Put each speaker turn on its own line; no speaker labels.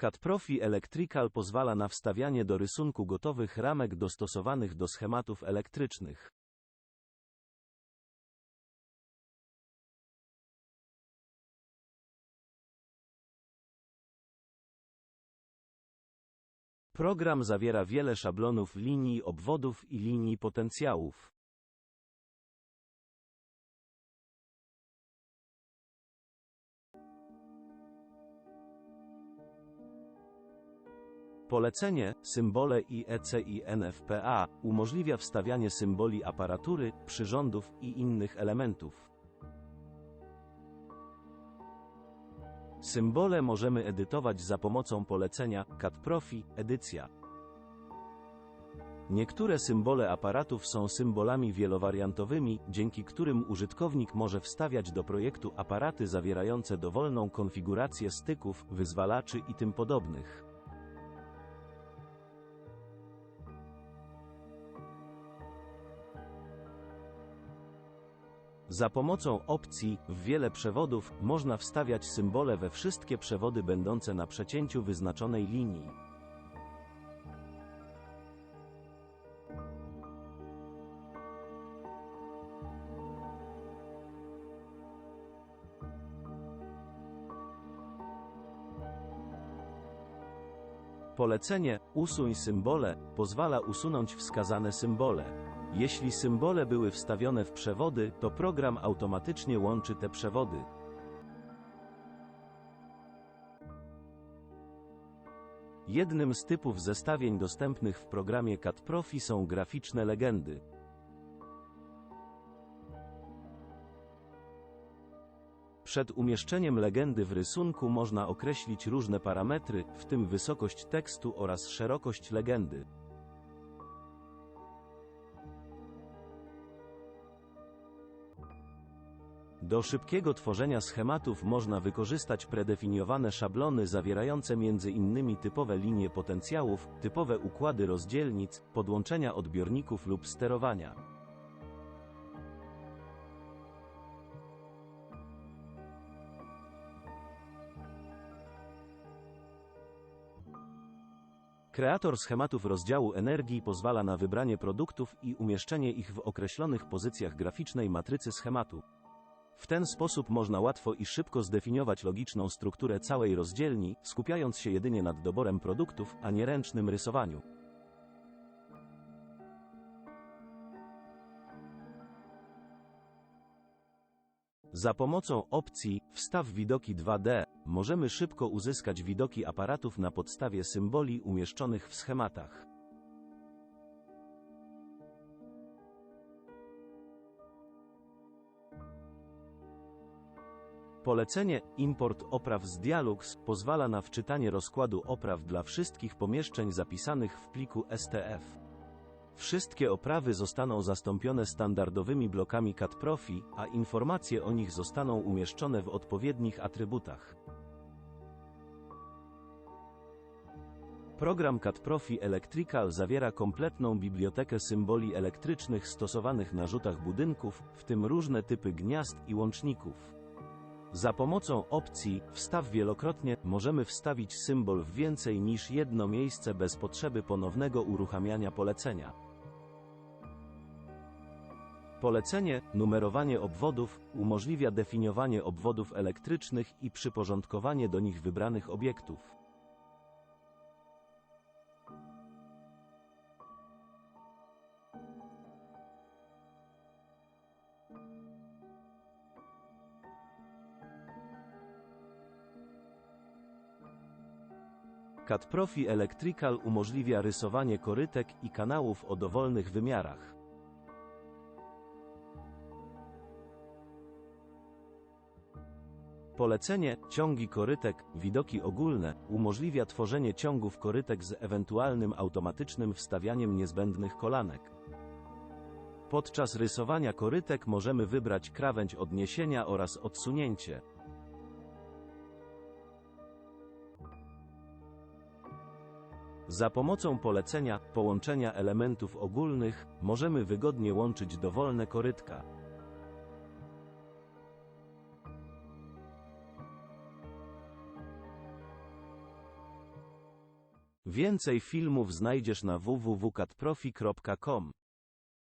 CAD-Profi Electrical pozwala na wstawianie do rysunku gotowych ramek dostosowanych do schematów elektrycznych. Program zawiera wiele szablonów linii obwodów i linii potencjałów. Polecenie, symbole IEC i NFPA umożliwia wstawianie symboli aparatury, przyrządów i innych elementów. Symbole możemy edytować za pomocą polecenia CAD Profi Edycja. Niektóre symbole aparatów są symbolami wielowariantowymi, dzięki którym użytkownik może wstawiać do projektu aparaty zawierające dowolną konfigurację styków, wyzwalaczy i tym podobnych. Za pomocą opcji w wiele przewodów można wstawiać symbole we wszystkie przewody będące na przecięciu wyznaczonej linii. Polecenie Usuń symbole pozwala usunąć wskazane symbole. Jeśli symbole były wstawione w przewody, to program automatycznie łączy te przewody. Jednym z typów zestawień dostępnych w programie CAD Profi są graficzne legendy. Przed umieszczeniem legendy w rysunku można określić różne parametry, w tym wysokość tekstu oraz szerokość legendy. Do szybkiego tworzenia schematów można wykorzystać predefiniowane szablony zawierające m.in. typowe linie potencjałów, typowe układy rozdzielnic, podłączenia odbiorników lub sterowania. Kreator schematów rozdziału energii pozwala na wybranie produktów i umieszczenie ich w określonych pozycjach graficznej matrycy schematu. W ten sposób można łatwo i szybko zdefiniować logiczną strukturę całej rozdzielni, skupiając się jedynie nad doborem produktów, a nie ręcznym rysowaniu. Za pomocą opcji Wstaw widoki 2D możemy szybko uzyskać widoki aparatów na podstawie symboli umieszczonych w schematach. Polecenie Import opraw z Dialux pozwala na wczytanie rozkładu opraw dla wszystkich pomieszczeń zapisanych w pliku STF. Wszystkie oprawy zostaną zastąpione standardowymi blokami CAD Profi, a informacje o nich zostaną umieszczone w odpowiednich atrybutach. Program CAD Profi Electrical zawiera kompletną bibliotekę symboli elektrycznych stosowanych na rzutach budynków, w tym różne typy gniazd i łączników. Za pomocą opcji Wstaw wielokrotnie możemy wstawić symbol w więcej niż jedno miejsce bez potrzeby ponownego uruchamiania polecenia. Polecenie Numerowanie obwodów umożliwia definiowanie obwodów elektrycznych i przyporządkowanie do nich wybranych obiektów. CAD Profi Electrical umożliwia rysowanie korytek i kanałów o dowolnych wymiarach. Polecenie Ciągi korytek, widoki ogólne umożliwia tworzenie ciągów korytek z ewentualnym automatycznym wstawianiem niezbędnych kolanek. Podczas rysowania korytek możemy wybrać krawędź odniesienia oraz odsunięcie. Za pomocą polecenia połączenia elementów ogólnych możemy wygodnie łączyć dowolne korytka. Więcej filmów znajdziesz na www.katprofi.com.